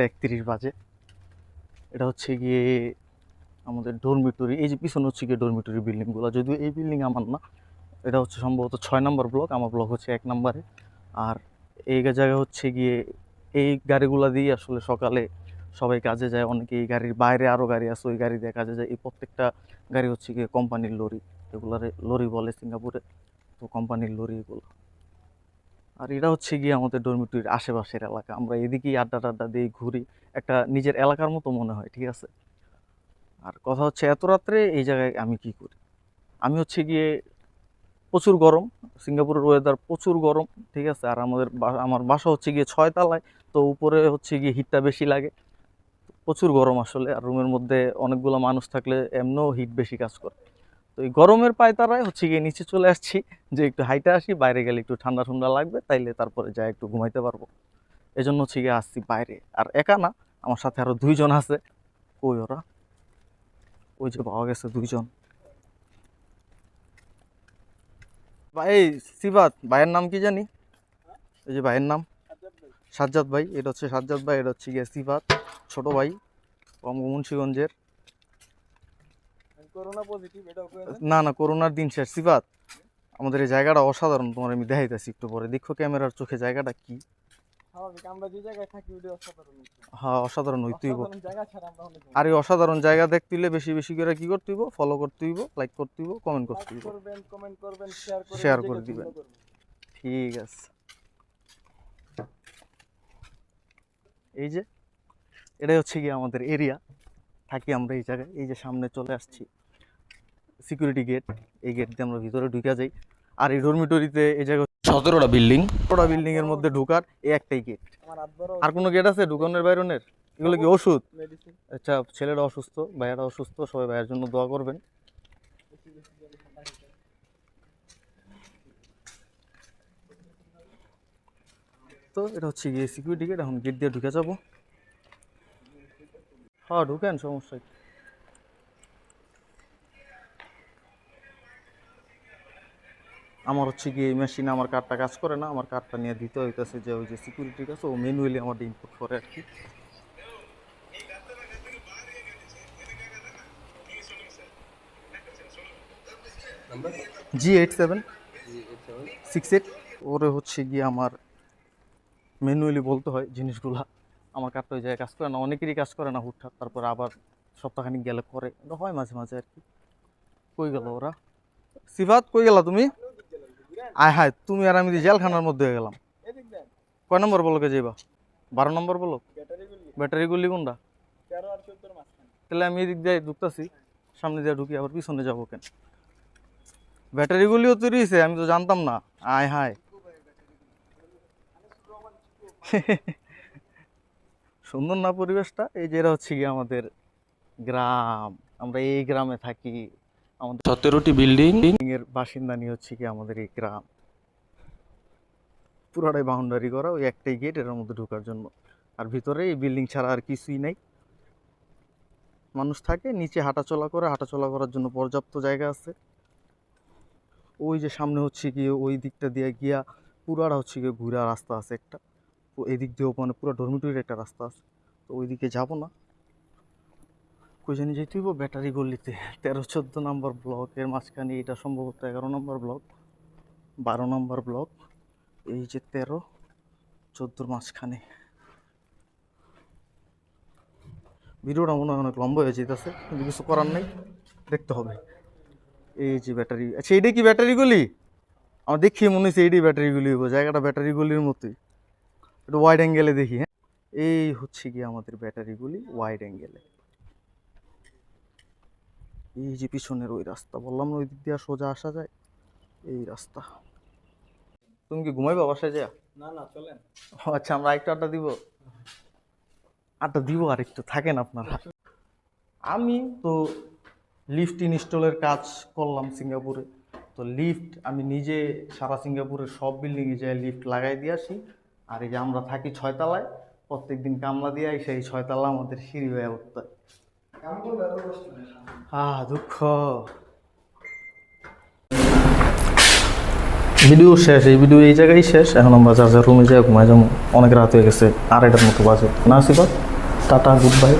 একটা একত্রিশ বাজে। এটা হচ্ছে গিয়ে আমাদের ডরমিটরি, এই যে পিছনে হচ্ছে গিয়ে ডরমিটরি বিল্ডিংগুলো। যদিও এই বিল্ডিং আমার না, এটা হচ্ছে সম্ভবত ছয় নম্বর ব্লক, আমার ব্লক হচ্ছে এক নম্বরে। আর এই জায়গা হচ্ছে গিয়ে এই গাড়িগুলো দিয়ে আসলে সকালে সবাই কাজে যায়, অনেকে এই গাড়ির বাইরে আরও গাড়ি আছে, ওই গাড়ি দিয়ে কাজে যায়। এই প্রত্যেকটা গাড়ি হচ্ছে গিয়ে কোম্পানির লরি, এগুলারে লরি বলে সিঙ্গাপুরে। তো কোম্পানির লরি এগুলো। আর এটা হচ্ছে গিয়ে আমাদের ডরমিটরির আশেপাশের এলাকা। আমরা এদিকেই আড্ডা টাড্ডা দিয়ে ঘুরি। একটা নিজের এলাকার মতো মনে হয়, ঠিক আছে? আর কথা হচ্ছে, এত রাত্রে এই জায়গায় আমি কি করি? আমি হচ্ছে গিয়ে প্রচুর গরম, সিঙ্গাপুরের ওয়েদার প্রচুর গরম, ঠিক আছে? আর আমাদের আমার বাসা হচ্ছে গিয়ে ছয় তলায়, তো উপরে হচ্ছে গিয়ে হিটটা বেশি লাগে। প্রচুর গরম আসলে, আর রুমের মধ্যে অনেকগুলো মানুষ থাকলে এমনও হিট বেশি কাজ করে। এই গরমের পায়তারায় হচ্ছে গিয়ে নিচে চলে আসছি, যে একটু হাইটে আসি, বাইরে গেলে একটু ঠান্ডা ঠান্ডা লাগবে, তাইলে তারপরে যাই একটু ঘুমাইতে পারব। এই জন্য হচ্ছে গিয়ে আসছি বাইরে। আর একা না, আমার সাথে আরও দুইজন আছে। কই ওরা। ওই যে পাওয়া গেছে দুইজন। ভাই সিবাত ভাইয়ের নাম কি জানি? এই যে ভাইয়ের নাম। সাজ্জাদ ভাই, এটা হচ্ছে সাজ্জাদ ভাই, এটা হচ্ছে গিয়ে সিফাত, ছোট ভাই মুন্সিগঞ্জের করোনা পজিটিভ এটাও না না করোনার দিন শেষ। সিফাত আমাদের এই জায়গাটা অসাধারণ তোমার আমি দেখাইতেছি একটু পরে। দেখো ক্যামেরার চোখে জায়গাটা কি। অসাধারণ হ্যাঁ অসাধারণ হইতেইব আর এই অসাধারণ জায়গা দেখতে হইলে বেশি বেশি করে কি করতে হইব? ফলো করতে হইব লাইক করতে হইব কমেন্ট করতে হইব। শেয়ার করে দিবেন। ঠিক আছে। এই যে এটাই হচ্ছে কি আমাদের এরিয়া থাকি আমরা এই জায়গায়। এই যে সামনে চলে আসছি। সিকিউরিটি গেট এই গেট দিয়ে আমরা ভিতরে ঢুকে যাই। আর এই ডরমিটরিতে এই জায়গায় সতেরোটা বিল্ডিং সতেরোটা বিল্ডিং এর মধ্যে ঢুকার এই একটাই গেট আর কোনো গেট আছে ঢুকানোর বাইরনের? এগুলো কি ওষুধ? আচ্ছা ছেলেরা অসুস্থ ভাইয়াটা অসুস্থ সবাই ভাইয়ের জন্য দোয়া করবেন। তো এটা হচ্ছে গিয়ে সিকিউরিটি গেট এখন গেট দিয়ে ঢুকে যাব। হ্যাঁ ঢুকেন সমস্যা আমার হচ্ছে গিয়ে মেশিনে আমার কার্ডটা কাজ করে না, আমার কার্ডটা নিয়ে দিতে হইতেছে যে ওই যে সিকিউরিটির কাছে, ও ম্যানুয়ালি আমার ইনপুট করে আর কি। G eight seven six eight ওরে হচ্ছে গিয়ে আমার ম্যানুয়ালি বলতে হয় জিনিসগুলা। আমার কার্ডটা ওই জায়গায় কাজ করে না, অনেকেরই কাজ করে না হুটহাট, তারপর আবার সপ্তাহখানিক গেলে করে। হয় মাঝে মাঝে আর কি। কই গেল ওরা? সিফাত, কই গেলা তুমি? আয় হায়, তুমি আর আমি জেলখানার মধ্যে হয়ে গেলাম। কয় নম্বর বলকে যাইবা? বারো নম্বর বলো ব্যাটারি গুলি কোনটা? তাহলে আমি এদিক দিয়ে ঢুকতেছি, সামনে দিয়ে ঢুকি, আবার পিছনে যাব কেন? ব্যাটারিগুলিও তৈরি হয়েছে আমি তো জানতাম না। আয় হায়। সুন্দর না পরিবেশটা? এই যে এটা হচ্ছে কি আমাদের গ্রাম। আমরা এই গ্রামে থাকি। আমাদের সতেরোটি বিল্ডিং। এর বাসিন্দা নিয়ে হচ্ছে কি আমাদের এই গ্রাম। পুরাটাই বাউন্ডারি করা ওই একটাই গেটের মধ্যে ঢোকার জন্য। আর ভিতরে এই বিল্ডিং ছাড়া আর কিছুই নাই। মানুষ থাকে নিচে হাঁটাচলা করে হাঁটাচলা করার জন্য পর্যাপ্ত জায়গা আছে। ওই যে সামনে হচ্ছে গিয়ে ওই দিকটা দিয়ে গিয়া পুরাটা হচ্ছে গিয়ে ঘুরা রাস্তা আছে একটা। তো এই দিক দিয়েও মানে পুরো ডরমিটরির একটা রাস্তা আছে। তো ওই দিকে যাব না। কই জানি যেতে হইব ব্যাটারি গলিতে। তেরো, চোদ্দ নম্বর ব্লকের মাঝখানে এটা সম্ভবত এগারো নম্বর ব্লক, বারো নম্বর ব্লক, এই যে তেরো, চোদ্দোর মাঝখানে। ভিডিওটা মনে হয় অনেক লম্বা হয়ে যেতেছে কিন্তু কিছু করার নেই, দেখতে হবে। এই যে ব্যাটারি আচ্ছা এইটাই কি ব্যাটারিগুলি আমার দেখি মনে হচ্ছে এইটাই ব্যাটারিগুলি হইব, জায়গাটা ব্যাটারিগুলির মতোই। একটু ওয়াইড অ্যাঙ্গেলে দেখি হ্যাঁ। এই হচ্ছে কি আমাদের ব্যাটারিগুলি ওয়াইড অ্যাঙ্গেলে এই যে পিছনের ওই রাস্তা বললাম না ওই দিক দিয়ে সোজা আসা যায়? এই রাস্তা। তুমি কি ঘুমাইবা বাসায় যা না না চলেন। আচ্ছা আমরা আরেকটু আড্ডা দিব। আড্ডা দিব আর একটু থাকেন আপনারা। আমি তো লিফট ইনস্টলের কাজ করলাম সিঙ্গাপুরে। তো লিফট আমি নিজে সারা সিঙ্গাপুরের সব বিল্ডিংয়ে যাই লিফট লাগাই দিয়ে আসি। আর এই যে আমরা থাকি ছয়তলায় প্রত্যেক দিন কামলা দিয়ে আসি এই ছয়তলা আমাদের সিঁড়ি হয়ে উঠতে। আহ, দুঃখ। ভিডিও শেষ, এই ভিডিও এই জায়গায় শেষ। এখন আমরা যার যার রুমে যাই, ঘুমাই যাব। অনেক রাত হয়ে গেছে, আড়াইটার মতো বাজে। না সিপা টাটা গুড বাই